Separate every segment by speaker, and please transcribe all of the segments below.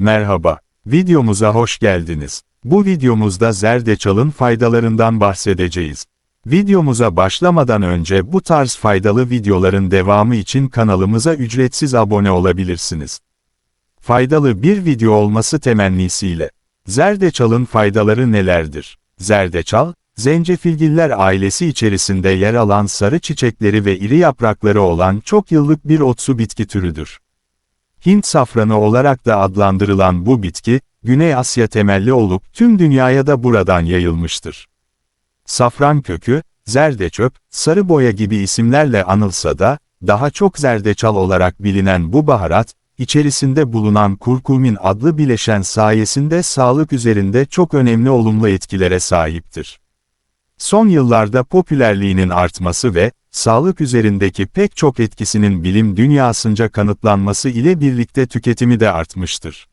Speaker 1: Merhaba, videomuza hoş geldiniz. Bu videomuzda zerdeçalın faydalarından bahsedeceğiz. Videomuza başlamadan önce bu tarz faydalı videoların devamı için kanalımıza ücretsiz abone olabilirsiniz. Faydalı bir video olması temennisiyle. Zerdeçalın faydaları nelerdir? Zerdeçal, zencefilgiller ailesi içerisinde yer alan sarı çiçekleri ve iri yaprakları olan çok yıllık bir otsu bitki türüdür. Hint safranı olarak da adlandırılan bu bitki, Güney Asya temelli olup tüm dünyaya da buradan yayılmıştır. Safran kökü, zerdeçöp, sarı boya gibi isimlerle anılsa da, daha çok zerdeçal olarak bilinen bu baharat, içerisinde bulunan kurkumin adlı bileşen sayesinde sağlık üzerinde çok önemli olumlu etkilere sahiptir. Son yıllarda popülerliğinin artması ve, sağlık üzerindeki pek çok etkisinin bilim dünyasınca kanıtlanması ile birlikte tüketimi de artmıştır.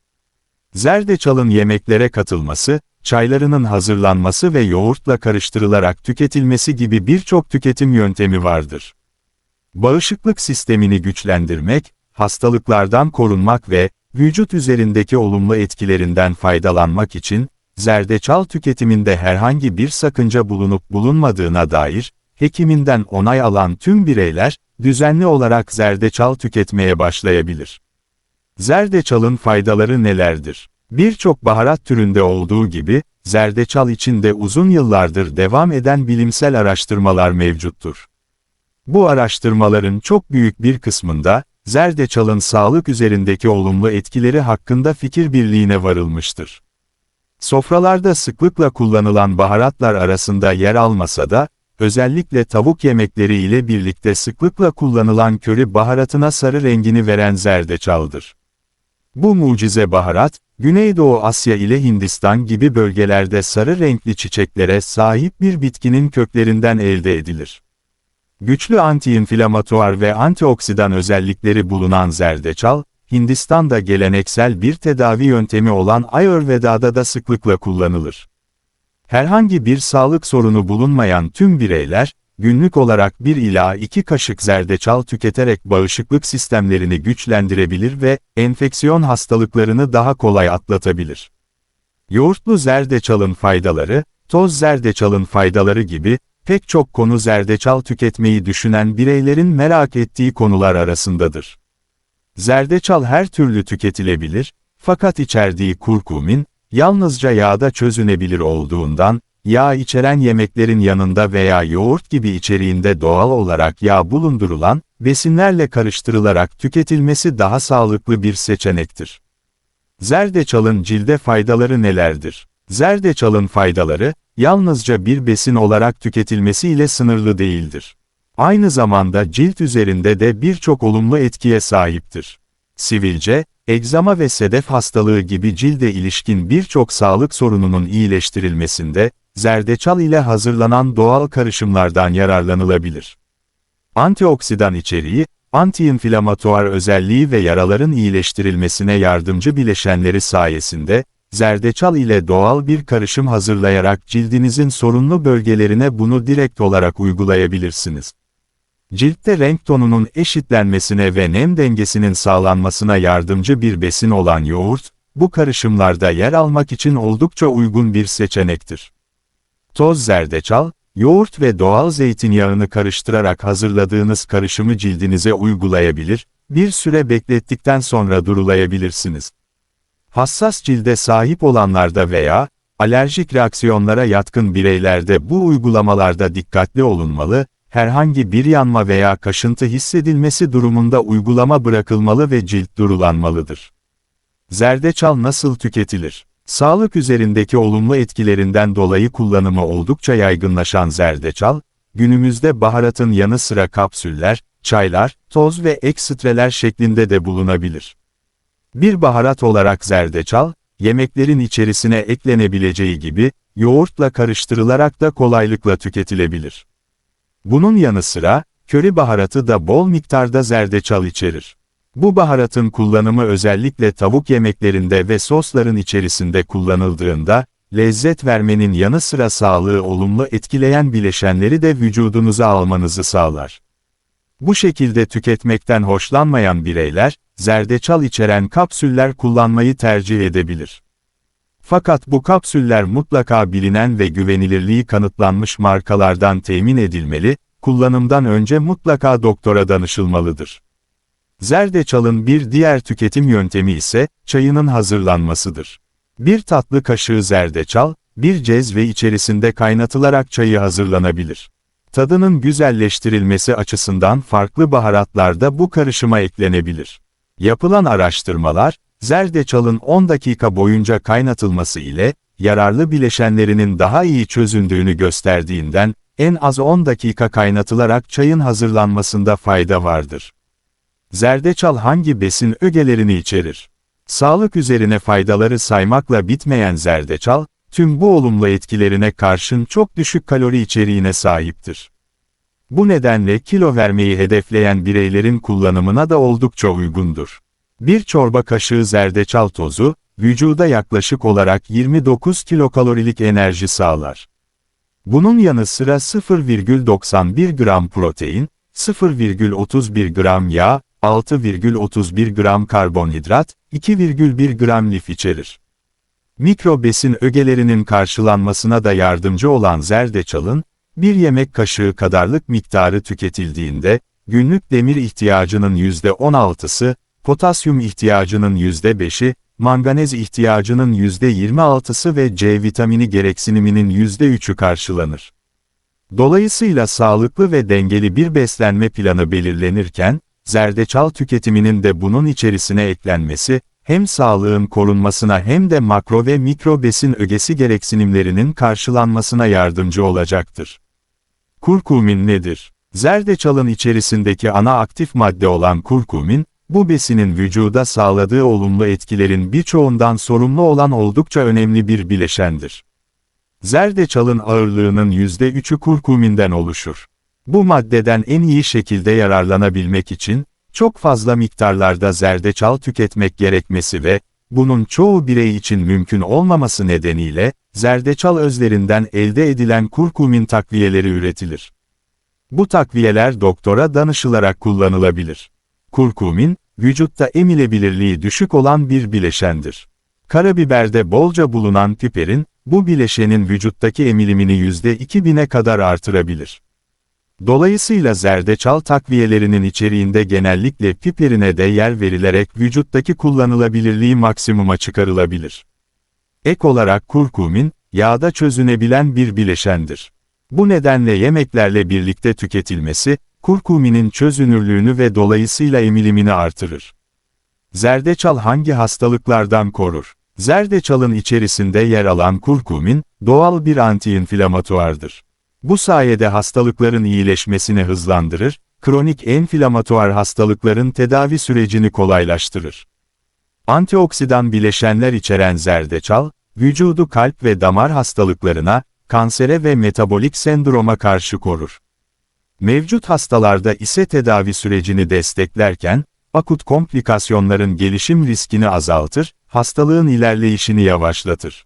Speaker 1: Zerdeçalın yemeklere katılması, çaylarının hazırlanması ve yoğurtla karıştırılarak tüketilmesi gibi birçok tüketim yöntemi vardır. Bağışıklık sistemini güçlendirmek, hastalıklardan korunmak ve vücut üzerindeki olumlu etkilerinden faydalanmak için, zerdeçal tüketiminde herhangi bir sakınca bulunup bulunmadığına dair, hekiminden onay alan tüm bireyler, düzenli olarak zerdeçal tüketmeye başlayabilir. Zerdeçalın faydaları nelerdir? Birçok baharat türünde olduğu gibi, zerdeçal için de uzun yıllardır devam eden bilimsel araştırmalar mevcuttur. Bu araştırmaların çok büyük bir kısmında, zerdeçalın sağlık üzerindeki olumlu etkileri hakkında fikir birliğine varılmıştır. Sofralarda sıklıkla kullanılan baharatlar arasında yer almasa da, özellikle tavuk yemekleri ile birlikte sıklıkla kullanılan köri baharatına sarı rengini veren zerdeçaldır. Bu mucize baharat, Güneydoğu Asya ile Hindistan gibi bölgelerde sarı renkli çiçeklere sahip bir bitkinin köklerinden elde edilir. Güçlü antiinflamatuar ve antioksidan özellikleri bulunan zerdeçal, Hindistan'da geleneksel bir tedavi yöntemi olan Ayurveda'da da sıklıkla kullanılır. Herhangi bir sağlık sorunu bulunmayan tüm bireyler, günlük olarak 1 ila 2 kaşık zerdeçal tüketerek bağışıklık sistemlerini güçlendirebilir ve enfeksiyon hastalıklarını daha kolay atlatabilir. Yoğurtlu zerdeçalın faydaları, toz zerdeçalın faydaları gibi, pek çok konu zerdeçal tüketmeyi düşünen bireylerin merak ettiği konular arasındadır. Zerdeçal her türlü tüketilebilir, fakat içerdiği kurkumin, yalnızca yağda çözünebilir olduğundan, yağ içeren yemeklerin yanında veya yoğurt gibi içeriğinde doğal olarak yağ bulundurulan, besinlerle karıştırılarak tüketilmesi daha sağlıklı bir seçenektir. Zerdeçalın cilde faydaları nelerdir? Zerdeçalın faydaları, yalnızca bir besin olarak tüketilmesiyle sınırlı değildir. Aynı zamanda cilt üzerinde de birçok olumlu etkiye sahiptir. Sivilce, egzama ve sedef hastalığı gibi cilde ilişkin birçok sağlık sorununun iyileştirilmesinde, zerdeçal ile hazırlanan doğal karışımlardan yararlanılabilir. Antioksidan içeriği, antiinflamatuar özelliği ve yaraların iyileştirilmesine yardımcı bileşenleri sayesinde, zerdeçal ile doğal bir karışım hazırlayarak cildinizin sorunlu bölgelerine bunu direkt olarak uygulayabilirsiniz. Ciltte renk tonunun eşitlenmesine ve nem dengesinin sağlanmasına yardımcı bir besin olan yoğurt, bu karışımlarda yer almak için oldukça uygun bir seçenektir. Toz zerdeçal, yoğurt ve doğal zeytinyağını karıştırarak hazırladığınız karışımı cildinize uygulayabilir, bir süre beklettikten sonra durulayabilirsiniz. Hassas cilde sahip olanlarda veya, alerjik reaksiyonlara yatkın bireylerde bu uygulamalarda dikkatli olunmalı, herhangi bir yanma veya kaşıntı hissedilmesi durumunda uygulama bırakılmalı ve cilt durulanmalıdır. Zerdeçal nasıl tüketilir? Sağlık üzerindeki olumlu etkilerinden dolayı kullanımı oldukça yaygınlaşan zerdeçal, günümüzde baharatın yanı sıra kapsüller, çaylar, toz ve ekstreler şeklinde de bulunabilir. Bir baharat olarak zerdeçal, yemeklerin içerisine eklenebileceği gibi, yoğurtla karıştırılarak da kolaylıkla tüketilebilir. Bunun yanı sıra, köri baharatı da bol miktarda zerdeçal içerir. Bu baharatın kullanımı özellikle tavuk yemeklerinde ve sosların içerisinde kullanıldığında, lezzet vermenin yanı sıra sağlığı olumlu etkileyen bileşenleri de vücudunuza almanızı sağlar. Bu şekilde tüketmekten hoşlanmayan bireyler, zerdeçal içeren kapsüller kullanmayı tercih edebilir. Fakat bu kapsüller mutlaka bilinen ve güvenilirliği kanıtlanmış markalardan temin edilmeli, kullanımdan önce mutlaka doktora danışılmalıdır. Zerdeçalın bir diğer tüketim yöntemi ise, çayının hazırlanmasıdır. Bir tatlı kaşığı zerdeçal, bir cezve içerisinde kaynatılarak çayı hazırlanabilir. Tadının güzelleştirilmesi açısından farklı baharatlar da bu karışıma eklenebilir. Yapılan araştırmalar, zerdeçalın 10 dakika boyunca kaynatılması ile, yararlı bileşenlerinin daha iyi çözündüğünü gösterdiğinden, en az 10 dakika kaynatılarak çayın hazırlanmasında fayda vardır. Zerdeçal hangi besin ögelerini içerir? Sağlık üzerine faydaları saymakla bitmeyen zerdeçal, tüm bu olumlu etkilerine karşın çok düşük kalori içeriğine sahiptir. Bu nedenle kilo vermeyi hedefleyen bireylerin kullanımına da oldukça uygundur. Bir çorba kaşığı zerdeçal tozu, vücuda yaklaşık olarak 29 kilokalorilik enerji sağlar. Bunun yanı sıra 0,91 gram protein, 0,31 gram yağ, 6,31 gram karbonhidrat, 2,1 gram lif içerir. Mikro besin ögelerinin karşılanmasına da yardımcı olan zerdeçalın, bir yemek kaşığı kadarlık miktarı tüketildiğinde, günlük demir ihtiyacının %16'sı, potasyum ihtiyacının %5'i, manganez ihtiyacının %26'sı ve C vitamini gereksiniminin %3'ü karşılanır. Dolayısıyla sağlıklı ve dengeli bir beslenme planı belirlenirken, zerdeçal tüketiminin de bunun içerisine eklenmesi, hem sağlığın korunmasına hem de makro ve mikro besin ögesi gereksinimlerinin karşılanmasına yardımcı olacaktır. Kurkumin nedir? Zerdeçalın içerisindeki ana aktif madde olan kurkumin, bu besinin vücuda sağladığı olumlu etkilerin birçoğundan sorumlu olan oldukça önemli bir bileşendir. Zerdeçalın ağırlığının %3'ü kurkuminden oluşur. Bu maddeden en iyi şekilde yararlanabilmek için, çok fazla miktarlarda zerdeçal tüketmek gerekmesi ve, bunun çoğu birey için mümkün olmaması nedeniyle, zerdeçal özlerinden elde edilen kurkumin takviyeleri üretilir. Bu takviyeler doktora danışılarak kullanılabilir. Kurkumin, vücutta emilebilirliği düşük olan bir bileşendir. Karabiberde bolca bulunan piperin, bu bileşenin vücuttaki emilimini %2000'e kadar artırabilir. Dolayısıyla zerdeçal takviyelerinin içeriğinde genellikle piperine de yer verilerek vücuttaki kullanılabilirliği maksimuma çıkarılabilir. Ek olarak kurkumin, yağda çözünebilen bir bileşendir. Bu nedenle yemeklerle birlikte tüketilmesi, kurkuminin çözünürlüğünü ve dolayısıyla emilimini artırır. Zerdeçal hangi hastalıklardan korur? Zerdeçalın içerisinde yer alan kurkumin, doğal bir antiinflamatuardır. Bu sayede hastalıkların iyileşmesini hızlandırır, kronik enflamatuar hastalıkların tedavi sürecini kolaylaştırır. Antioksidan bileşenler içeren zerdeçal, vücudu kalp ve damar hastalıklarına, kansere ve metabolik sendroma karşı korur. Mevcut hastalarda ise tedavi sürecini desteklerken, akut komplikasyonların gelişim riskini azaltır, hastalığın ilerleyişini yavaşlatır.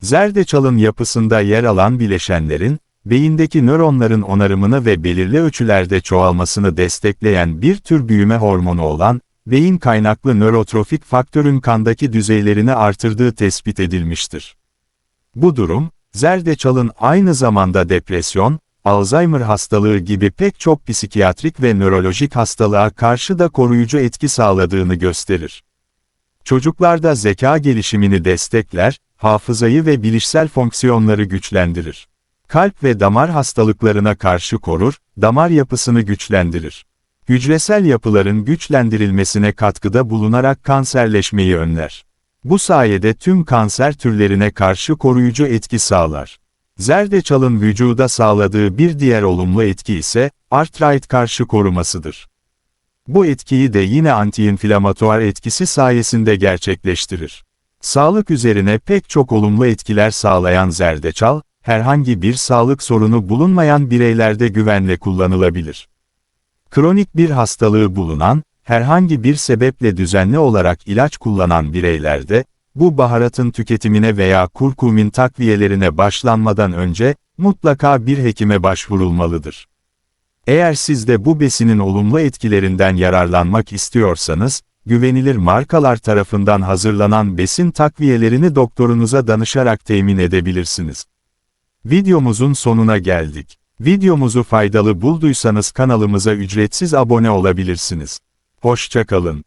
Speaker 1: Zerdeçalın yapısında yer alan bileşenlerin, beyindeki nöronların onarımını ve belirli ölçülerde çoğalmasını destekleyen bir tür büyüme hormonu olan, beyin kaynaklı nörotrofik faktörün kandaki düzeylerini artırdığı tespit edilmiştir. Bu durum, zerdeçalın aynı zamanda depresyon, Alzheimer hastalığı gibi pek çok psikiyatrik ve nörolojik hastalığa karşı da koruyucu etki sağladığını gösterir. Çocuklarda zeka gelişimini destekler, hafızayı ve bilişsel fonksiyonları güçlendirir. Kalp ve damar hastalıklarına karşı korur, damar yapısını güçlendirir. Hücresel yapıların güçlendirilmesine katkıda bulunarak kanserleşmeyi önler. Bu sayede tüm kanser türlerine karşı koruyucu etki sağlar. Zerdeçalın vücuda sağladığı bir diğer olumlu etki ise, artrit karşı korumasıdır. Bu etkiyi de yine antiinflamatuar etkisi sayesinde gerçekleştirir. Sağlık üzerine pek çok olumlu etkiler sağlayan zerdeçal, herhangi bir sağlık sorunu bulunmayan bireylerde güvenle kullanılabilir. Kronik bir hastalığı bulunan, herhangi bir sebeple düzenli olarak ilaç kullanan bireylerde, bu baharatın tüketimine veya kurkumin takviyelerine başlanmadan önce, mutlaka bir hekime başvurulmalıdır. Eğer siz de bu besinin olumlu etkilerinden yararlanmak istiyorsanız, güvenilir markalar tarafından hazırlanan besin takviyelerini doktorunuza danışarak temin edebilirsiniz. Videomuzun sonuna geldik. Videomuzu faydalı bulduysanız kanalımıza ücretsiz abone olabilirsiniz. Hoşçakalın.